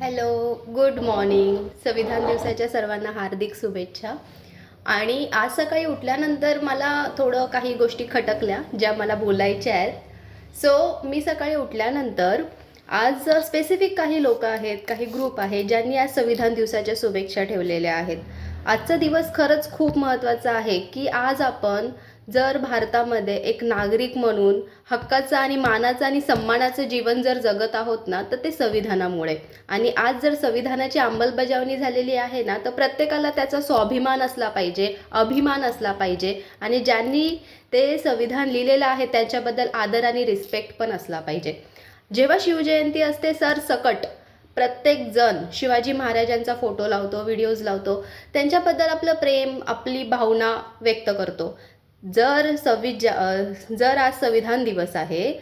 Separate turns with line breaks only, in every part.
Hello good morning. संविधान दिवसाच्या सर्वांना हार्दिक शुभेच्छा. आणि आज सकाळी उठल्यानंतर मला थोडं काही गोष्टी खटकल्या ज्या मला बोलायच्या आहेत. सो मी सकाळी उठल्यानंतर आज स्पेसिफिक काही लोक आहेत काही ग्रुप आहेत ज्यांनी आज संविधान दिवसाच्या शुभेच्छा ठेवलेल्या आहेत. आजचा दिवस खरंच खूप महत्त्वाचा आहे की आज आपण जर भारतामध्ये एक नागरिक म्हणून हक्काचं आणि मानाचं आणि सन्मानाचं जीवन जर जगत आहोत ना तर ते संविधानामुळे. आणि आज जर संविधानाची अंमलबजावणी झालेली आहे ना तर प्रत्येकाला त्याचा स्वाभिमान असला पाहिजे अभिमान असला पाहिजे. आणि ज्यांनी ते संविधान लिहिलेलं आहे त्याच्याबद्दल आदर आणि रिस्पेक्ट पण असला पाहिजे. जेव्हा शिवजयंती असते सर सकट प्रत्येक जण शिवाजी महाराजांचा फोटो लावतो व्हिडिओज लावतो त्यांच्याबद्दल आपलं प्रेम आपली भावना व्यक्त करतो. जर सव्वीस जा जर आज संविधान दिवस आहे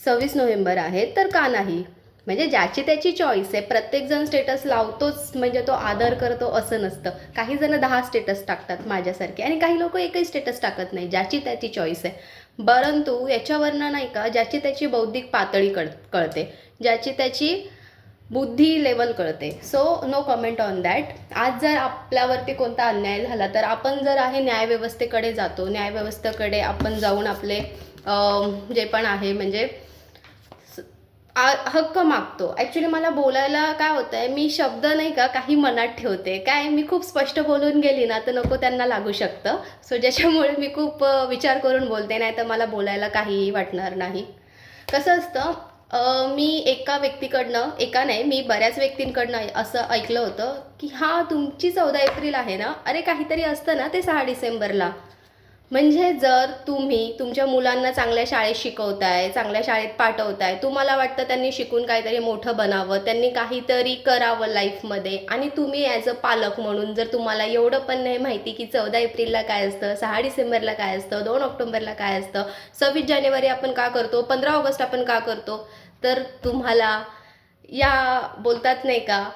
सव्वीस नोव्हेंबर आहे तर का नाही? म्हणजे ज्याची त्याची चॉईस आहे प्रत्येकजण स्टेटस लावतोच म्हणजे तो आदर करतो असं नसतं. काही जण दहा स्टेटस टाकतात माझ्यासारखे आणि काही लोक एकही स्टेटस टाकत नाही ज्याची त्याची चॉईस आहे. परंतु याच्यावरनं नाही का ज्याची त्याची बौद्धिक पातळी कळ कळते. ज्याची त्याची बुद्धी लेवल कळते. So no comment on that आज जर आपल्यावरती कोणता अन्याय झाला तर आपण जर आहे न्यायव्यवस्थेकडे जातो न्यायव्यवस्थेकडे आपण जाऊन आपले जे पण आहे म्हणजे आ- हक्क मागतो. ॲक्च्युली मला बोलायला काय होतं आहे मी शब्द नाही का काही मनात ठेवते. काय मी खूप स्पष्ट बोलून गेली ना तर नको त्यांना लागू शकतं. सो ज्याच्यामुळे मी खूप विचार करून बोलते नाही तर मला बोलायला काहीही वाटणार नाही. कसं असतं मी एका व्यक्तीकडनं एका नाही मी बऱ्याच व्यक्तींकडनं असं ऐकलं होतं की हा तुमची चौदा एप्रिल आहे ना? अरे काहीतरी असतं ना ते सहा डिसेंबरला. म्हणजे जर तुम्ही तुमच्या मुलांना चांगल्या शाळेत शिकवताय चांगल्या शाळेत पाठवताय तुम्हाला वाटतं त्यांनी शिकून काहीतरी मोठं बनावं त्यांनी काहीतरी करावं लाईफमध्ये आणि तुम्ही ॲज अ पालक म्हणून जर तुम्हाला एवढं पण नाही माहिती की चौदा एप्रिलला काय असतं सहा डिसेंबरला काय असतं दोन ऑक्टोबरला काय असतं सव्वीस जानेवारी आपण का करतो पंधरा ऑगस्ट आपण का करतो तर तुम्हाला या बोलतात नाही का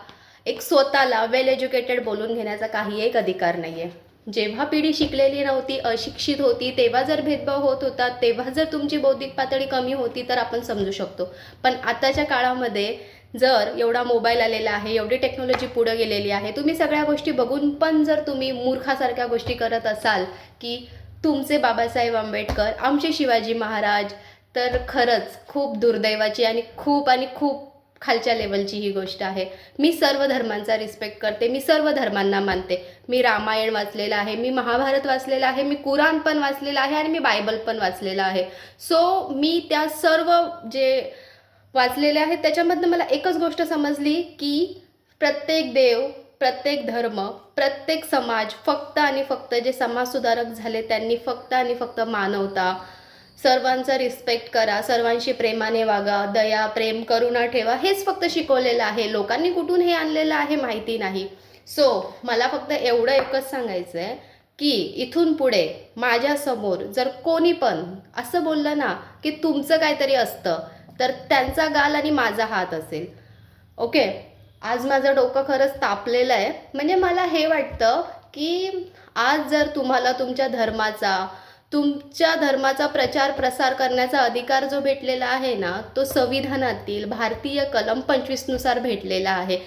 एक स्वतःला वेल एज्युकेटेड बोलून घेण्याचा काही एक अधिकार नाही आहे जेव्हा पिढी शिकलेली नव्हती अशिक्षित होती तेव्हा जर भेदभाव होत होता तेव्हा जर तुमची बौद्धिक पातळी कमी होती तर आपण समजू शकतो. पण आताच्या काळामध्ये जर एवढा मोबाईल आलेला आहे एवढी टेक्नॉलॉजी पुढं गेलेली आहे तुम्ही सगळ्या गोष्टी बघून पण जर तुम्ही मूर्खासारख्या गोष्टी करत असाल की तुमचे बाबासाहेब आंबेडकर आमचे शिवाजी महाराज तर खरंच खूप दुर्दैवाची आणि खूप आणि खूप खालच्या लेवलची ही गोष्ट आहे. मी सर्व धर्मांचा रिस्पेक्ट करते मी सर्व धर्मांना मानते. मी रामायण वाचलेलं आहे मी महाभारत वाचलेलं आहे मी कुराण पण वाचलेलं आहे आणि मी बायबल पण वाचलेलं आहे. सो मी त्या सर्व जे वाचलेले आहेत त्याच्यामधनं मला एकच गोष्ट समजली की प्रत्येक देव प्रत्येक धर्म प्रत्येक समाज फक्त आणि फक्त जे समाजसुधारक झाले त्यांनी फक्त आणि फक्त मानवता सर्वांचा रिस्पेक्ट करा सर्वांशी प्रेमाने वागा दया प्रेम करुणा ठेवा हेच फक्त शिकवलेलं आहे. लोकांनी कुठून हे आणलेलं आहे माहिती नाही. सो मला फक्त एवढं एकच सांगायचं आहे की इथून पुढे माझ्यासमोर जर कोणी पण असं बोललं ना की तुमचं काहीतरी असतं तर त्यांचा गाल आणि माझा हात असेल. ओके आज माझं डोकं खरंच तापलेलं आहे. म्हणजे मला हे वाटतं की आज जर तुम्हाला तुमच्या धर्माचा तुमच्या धर्माचा प्रचार प्रसार करण्याचा अधिकार जो भेटलेला आहे ना तो संविधानातील भारतीय कलम पंचवीसनुसार भेटलेला आहे.